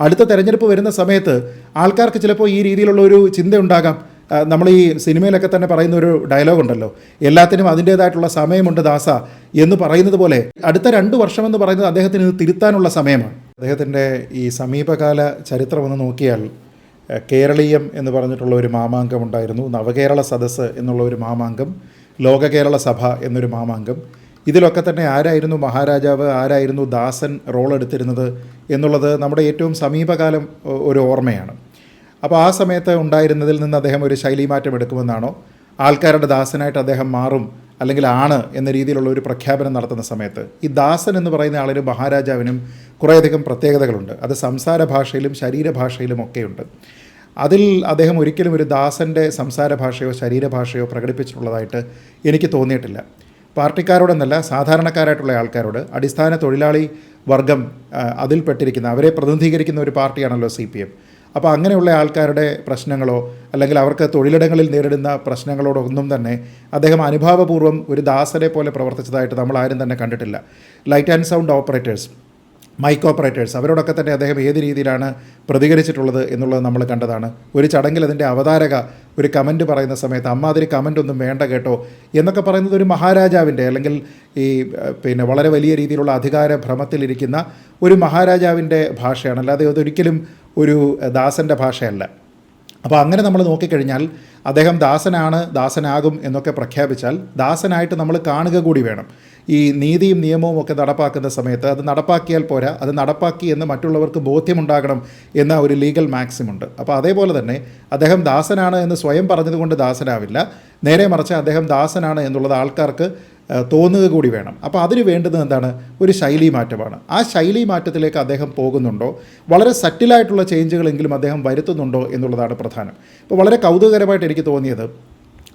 അടുത്ത തെരഞ്ഞെടുപ്പ് വരുന്ന സമയത്ത് ആൾക്കാർക്ക് ചിലപ്പോൾ ഈ രീതിയിലുള്ള ഒരു ചിന്ത ഉണ്ടാകാം നമ്മൾ ഈ സിനിമയിലൊക്കെ തന്നെ പറയുന്ന ഒരു ഡയലോഗ് ഉണ്ടല്ലോ. എല്ലാത്തിനും അതിന്റേതായിട്ടുള്ള സമയമുണ്ട് ദാസ എന്ന് പറയുന്നത് പോലെ അടുത്ത രണ്ട് വർഷം എന്ന് പറയുന്നത് അദ്ദേഹത്തിന് ഇത് തിരുത്താനുള്ള സമയമാണ്. അദ്ദേഹത്തിന്റെ ഈ സമീപകാല ചരിത്രം ഒന്ന് നോക്കിയാൽ കേരളീയം എന്ന് പറഞ്ഞിട്ടുള്ള ഒരു മാമാങ്കം ഉണ്ടായിരുന്നു. നവകേരള സദസ്സ് എന്നുള്ള ഒരു മാമാങ്കം ലോക കേരള സഭ എന്നൊരു മാമാങ്കം. ഇതിലൊക്കെ തന്നെ ആരായിരുന്നു മഹാരാജാവ് ആരായിരുന്നു ദാസൻ റോൾ എടുത്തിരുന്നത് എന്നുള്ളത് നമ്മുടെ ഏറ്റവും സമീപകാലം ഒരു ഓർമ്മയാണ്. അപ്പോൾ ആ സമയത്ത് ഉണ്ടായിരുന്നതിൽ നിന്ന് അദ്ദേഹം ഒരു ശൈലീമാറ്റം എടുക്കുമെന്നാണോ? ആൾക്കാരുടെ ദാസനായിട്ട് അദ്ദേഹം മാറും അല്ലെങ്കിൽ ആണ് എന്ന രീതിയിലുള്ള ഒരു പ്രഖ്യാപനം നടത്തുന്ന സമയത്ത്. ഈ ദാസൻ എന്ന് പറയുന്ന ആളിനും മഹാരാജാവിനും കുറേയധികം പ്രത്യേകതകളുണ്ട്. അത് സംസാര ഭാഷയിലും ശരീരഭാഷയിലും ഒക്കെയുണ്ട്. അതിൽ അദ്ദേഹം ഒരിക്കലും ഒരു ദാസന്റെ സംസാര ഭാഷയോ ശരീരഭാഷയോ പ്രകടിപ്പിച്ചിട്ടുള്ളതായിട്ട് എനിക്ക് തോന്നിയിട്ടില്ല. പാർട്ടിക്കാരോടെന്നല്ല സാധാരണക്കാരായിട്ടുള്ള ആൾക്കാരോട് അടിസ്ഥാന തൊഴിലാളി വർഗം അതിൽപ്പെട്ടിരിക്കുന്ന അവരെ പ്രതിനിധീകരിക്കുന്ന ഒരു പാർട്ടിയാണല്ലോ സി പി എം. അപ്പോൾ അങ്ങനെയുള്ള ആൾക്കാരുടെ പ്രശ്നങ്ങളോ അല്ലെങ്കിൽ അവർക്ക് തൊഴിലിടങ്ങളിൽ നേരിടുന്ന പ്രശ്നങ്ങളോടൊന്നും തന്നെ അദ്ദേഹം അനുഭാവപൂർവം ഒരു ദാസനെ പോലെ പ്രവർത്തിച്ചതായിട്ട് നമ്മൾ ആരും തന്നെ കണ്ടിട്ടില്ല. Light and sound operators mic operators അവരോടൊക്കെ തന്നെ അദ്ദേഹം ഏത് രീതിയിലാണ് പ്രതികരിച്ചിട്ടുള്ളത് എന്നുള്ളത് നമ്മൾ കണ്ടതാണ്. ഒരു ചടങ്ങിൽ അതിന്റെ അവതാരക ഒരു കമന്റ് പറയുന്ന സമയത്ത് അമ്മാതിരി കമന്റ് ഒന്നും വേണ്ട കേട്ടോ എന്നൊക്കെ പറയുന്നത് ഒരു മഹാരാജാവിന്റെ അല്ലെങ്കിൽ ഈ പിന്നെ വളരെ വലിയ രീതിയിലുള്ള അധികാര ഭ്രമത്തിലിരിക്കുന്ന ഒരു മഹാരാജാവിന്റെ ഭാഷയാണ്. അല്ലാതെ അതൊരിക്കലും ഒരു ദാസന്റെ ഭാഷയല്ല. അപ്പോൾ അങ്ങനെ നമ്മൾ നോക്കിക്കഴിഞ്ഞാൽ അദ്ദേഹം ദാസനാണ് ദാസനാകും എന്നൊക്കെ പ്രഖ്യാപിച്ചാൽ ദാസനായിട്ട് നമ്മൾ കാണുക കൂടി വേണം. ഈ നീതിയും നിയമവും ഒക്കെ നടപ്പാക്കുന്ന സമയത്ത് അത് നടപ്പാക്കിയാൽ പോരാ അത് നടപ്പാക്കി എന്ന് മറ്റുള്ളവർക്ക് ബോധ്യമുണ്ടാകണം എന്ന ഒരു ലീഗൽ മാക്സിമുണ്ട് അപ്പോൾ അതേപോലെ തന്നെ അദ്ദേഹം ദാസനാണ് എന്ന് സ്വയം പറഞ്ഞതുകൊണ്ട് ദാസനാവില്ല. നേരെ മറിച്ച് അദ്ദേഹം ദാസനാണ് എന്നുള്ളത് ആൾക്കാർക്ക് തോന്നുക കൂടി വേണം. അപ്പോൾ അതിന് വേണ്ടുന്നത് എന്താണ്? ഒരു ശൈലി മാറ്റമാണ്. ആ ശൈലി മാറ്റത്തിലേക്ക് അദ്ദേഹം പോകുന്നുണ്ടോ? വളരെ സറ്റിലായിട്ടുള്ള ചേഞ്ചുകളെങ്കിലും അദ്ദേഹം വരുത്തുന്നുണ്ടോ എന്നുള്ളതാണ് പ്രധാനം. ഇപ്പോൾ വളരെ കൗതുകകരമായിട്ട് എനിക്ക് തോന്നിയത്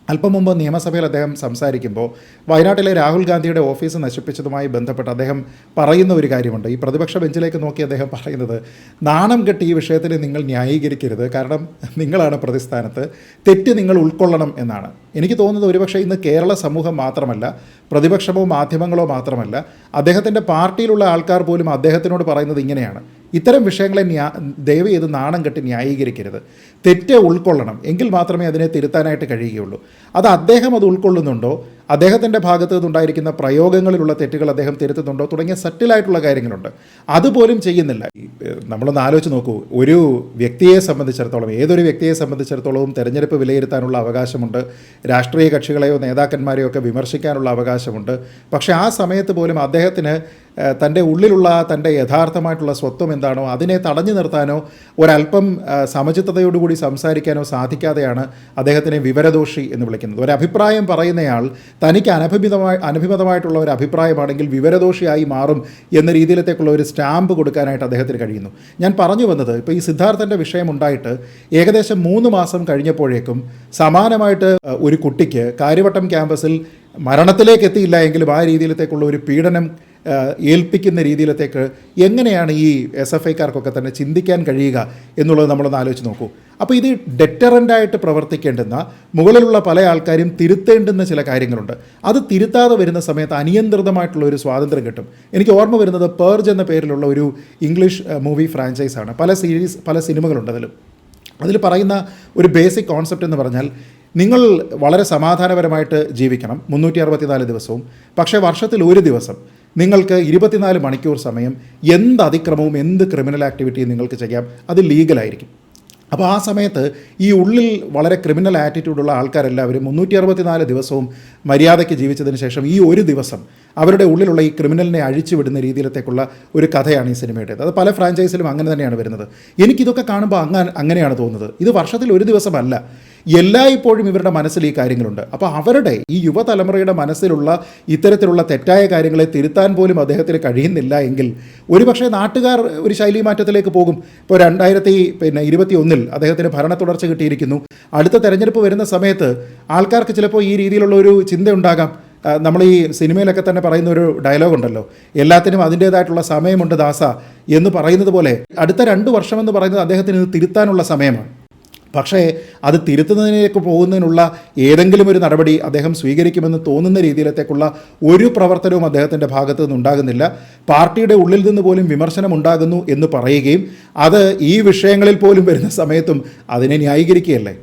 അല്പം മുമ്പ് നിയമസഭയിൽ അദ്ദേഹം സംസാരിക്കുമ്പോൾ വയനാട്ടിലെ രാഹുൽ ഗാന്ധിയുടെ ഓഫീസ് നശിപ്പിച്ചതുമായി ബന്ധപ്പെട്ട് അദ്ദേഹം പറയുന്ന ഒരു കാര്യമുണ്ട്. ഈ പ്രതിപക്ഷ ബെഞ്ചിലേക്ക് നോക്കി അദ്ദേഹം പറയുന്നത് നാണം കെട്ടി ഈ വിഷയത്തിൽ നിങ്ങൾ ന്യായീകരിക്കരുത്. കാരണം നിങ്ങളാണ് പ്രതിസ്ഥാനത്ത്. തെറ്റ് നിങ്ങൾ ഉൾക്കൊള്ളണം എന്നാണ്. എനിക്ക് തോന്നുന്നത് ഒരുപക്ഷെ ഇന്ന് കേരള സമൂഹം മാത്രമല്ല പ്രതിപക്ഷമോ മാധ്യമങ്ങളോ മാത്രമല്ല അദ്ദേഹത്തിന്റെ പാർട്ടിയിലുള്ള ആൾക്കാർ പോലും അദ്ദേഹത്തിനോട് പറയുന്നത് ഇങ്ങനെയാണ്. ഇത്തരം വിഷയങ്ങളെ ന്യാ ദയവ് ചെയ്ത് നാണം കെട്ടി ന്യായീകരിക്കരുത്. തെറ്റ് ഉൾക്കൊള്ളണം. എങ്കിൽ മാത്രമേ അതിനെ തിരുത്താനായിട്ട് കഴിയുകയുള്ളൂ. അത് അദ്ദേഹം അത് ഉൾക്കൊള്ളുന്നുണ്ടോ? അദ്ദേഹത്തിന്റെ ഭാഗത്ത് നിന്നുണ്ടായിരിക്കുന്ന പ്രയോഗങ്ങളിലുള്ള തെറ്റുകൾ അദ്ദേഹം തിരുത്തുന്നുണ്ടോ തുടങ്ങിയ സറ്റിലായിട്ടുള്ള കാര്യങ്ങളുണ്ട്. അതുപോലും ചെയ്യുന്നില്ല. നമ്മളൊന്ന് ആലോചിച്ച് നോക്കൂ. ഒരു വ്യക്തിയെ സംബന്ധിച്ചിടത്തോളം ഏതൊരു വ്യക്തിയെ സംബന്ധിച്ചിടത്തോളവും തെരഞ്ഞെടുപ്പ് വിലയിരുത്താനുള്ള അവകാശമുണ്ട്. രാഷ്ട്രീയ കക്ഷികളെയോ നേതാക്കന്മാരെയോ ഒക്കെ വിമർശിക്കാനുള്ള അവകാശമുണ്ട്. പക്ഷേ ആ സമയത്ത് പോലും അദ്ദേഹത്തിന് തന്റെ ഉള്ളിലുള്ള തന്റെ യഥാർത്ഥമായിട്ടുള്ള സ്വത്വം എന്താണോ അതിനെ തടഞ്ഞു നിർത്താനോ ഒരല്പം സമചിത്തതയോടുകൂടി സംസാരിക്കാനോ സാധിക്കാതെയാണ് അദ്ദേഹത്തിനെ വിവരദോഷി എന്ന് വിളിക്കുന്നത്. ഒരു അഭിപ്രായം പറയുന്നയാൾ തനിക്ക് അനഭിമിതമായി അനഭിമതമായിട്ടുള്ള ഒരു അഭിപ്രായമാണെങ്കിൽ വിവരദോഷിയായി മാറും എന്ന രീതിയിലത്തേക്കുള്ള ഒരു സ്റ്റാമ്പ് കൊടുക്കാനായിട്ട് അദ്ദേഹത്തിന് കഴിയുന്നു. ഞാൻ പറഞ്ഞു വന്നത് ഇപ്പോൾ ഈ സിദ്ധാർത്ഥന്റെ വിഷയം ഉണ്ടായിട്ട് ഏകദേശം മൂന്ന് മാസം കഴിഞ്ഞപ്പോഴേക്കും സമാനമായിട്ട് ഒരു കുട്ടിക്ക് കാര്യവട്ടം ക്യാമ്പസിൽ മരണത്തിലേക്ക് എത്തിയില്ല എങ്കിലും ആ രീതിയിലത്തേക്കുള്ള ഒരു പീഡനം ഏൽപ്പിക്കുന്ന രീതിയിലത്തേക്ക് എങ്ങനെയാണ് ഈ എസ് എഫ് ഐക്കാർക്കൊക്കെ തന്നെ ചിന്തിക്കാൻ കഴിയുക എന്നുള്ളത് നമ്മളൊന്ന് ആലോചിച്ച് നോക്കൂ. അപ്പോൾ ഇത് ഡെറ്ററന്റായിട്ട് പ്രവർത്തിക്കേണ്ടുന്ന മുകളിലുള്ള പല ആൾക്കാരും തിരുത്തേണ്ടുന്ന ചില കാര്യങ്ങളുണ്ട്. അത് തിരുത്താതെ വരുന്ന സമയത്ത് അനിയന്ത്രിതമായിട്ടുള്ള ഒരു സ്വാതന്ത്ര്യം കിട്ടും. എനിക്ക് ഓർമ്മ വരുന്നത് പേർജ് എന്ന പേരിലുള്ള ഒരു ഇംഗ്ലീഷ് മൂവി ഫ്രാഞ്ചൈസാണ്. പല സീരീസ് പല സിനിമകളുണ്ട് അതിലും. അതിൽ പറയുന്ന ഒരു ബേസിക് കോൺസെപ്റ്റ് എന്ന് പറഞ്ഞാൽ നിങ്ങൾ വളരെ സമാധാനപരമായിട്ട് ജീവിക്കണം. മുന്നൂറ്റി അറുപത്തിനാല് ദിവസവും. പക്ഷേ വർഷത്തിൽ ഒരു ദിവസം. നിങ്ങൾക്ക് ഇരുപത്തിനാല് മണിക്കൂർ സമയം എന്ത് അതിക്രമവും എന്ത് ക്രിമിനൽ ആക്ടിവിറ്റിയും നിങ്ങൾക്ക് ചെയ്യാം അത് ലീഗലായിരിക്കും അപ്പോൾ ആ സമയത്ത് ഈ ഉള്ളിൽ വളരെ ക്രിമിനൽ ആറ്റിറ്റ്യൂഡുള്ള ആൾക്കാരെല്ലാവരും മുന്നൂറ്റി അറുപത്തിനാല് ദിവസവും മര്യാദയ്ക്ക് ജീവിച്ചതിന് ശേഷം ഈ ഒരു ദിവസം അവരുടെ ഉള്ളിലുള്ള ഈ ക്രിമിനലിനെ അഴിച്ചുവിടുന്ന രീതിയിലത്തേക്കുള്ള ഒരു കഥയാണ് ഈ സിനിമയുടേത്. അത് പല ഫ്രാഞ്ചൈസിലും അങ്ങനെ തന്നെയാണ് വരുന്നത്. എനിക്കിതൊക്കെ കാണുമ്പോൾ അങ്ങനെ അങ്ങനെയാണ് തോന്നുന്നത്. ഇത് വർഷത്തിൽ ഒരു ദിവസമല്ല. എല്ലായ്പ്പോഴും ഇവരുടെ മനസ്സിൽ ഈ കാര്യങ്ങളുണ്ട്. അപ്പോൾ അവരുടെ ഈ യുവതലമുറയുടെ മനസ്സിലുള്ള ഇത്തരത്തിലുള്ള തെറ്റായ കാര്യങ്ങളെ തിരുത്താൻ പോലും അദ്ദേഹത്തിന് കഴിയുന്നില്ല എങ്കിൽ ഒരുപക്ഷെ നാട്ടുകാർ ഒരു ശൈലി മാറ്റത്തിലേക്ക് പോകും. ഇപ്പോൾ രണ്ടായിരത്തി പിന്നെ ഇരുപത്തി ഒന്നിൽ അദ്ദേഹത്തിന് ഭരണ തുടർച്ച കിട്ടിയിരിക്കുന്നു. അടുത്ത തെരഞ്ഞെടുപ്പ് വരുന്ന സമയത്ത് ആൾക്കാർക്ക് ചിലപ്പോൾ ഈ രീതിയിലുള്ള ഒരു ചിന്ത ഉണ്ടാകാം. നമ്മൾ ഈ സിനിമയിലൊക്കെ തന്നെ പറയുന്ന ഒരു ഡയലോഗ് ഉണ്ടല്ലോ. എല്ലാത്തിനും അതിന്റേതായിട്ടുള്ള സമയമുണ്ട് ദാസ എന്ന് പറയുന്നത് പോലെ അടുത്ത രണ്ട് വർഷമെന്ന് പറയുന്നത് അദ്ദേഹത്തിന് ഇത് തിരുത്താനുള്ള സമയമാണ്. പക്ഷേ അത് തിരുത്തുന്നതിലേക്ക് പോകുന്നതിനുള്ള ഏതെങ്കിലും ഒരു നടപടി അദ്ദേഹം സ്വീകരിക്കുമെന്ന് തോന്നുന്ന രീതിയിലത്തേക്കുള്ള ഒരു പ്രവർത്തനവും അദ്ദേഹത്തിന്റെ ഭാഗത്തു നിന്നുണ്ടാകുന്നില്ല. പാർട്ടിയുടെ ഉള്ളിൽ നിന്ന് പോലും വിമർശനം ഉണ്ടാകുന്നു എന്ന് പറയുകയും അത് ഈ വിഷയങ്ങളിൽ പോലും വരുന്ന സമയത്തും അതിനെ ന്യായീകരിക്കുകയല്ലേ?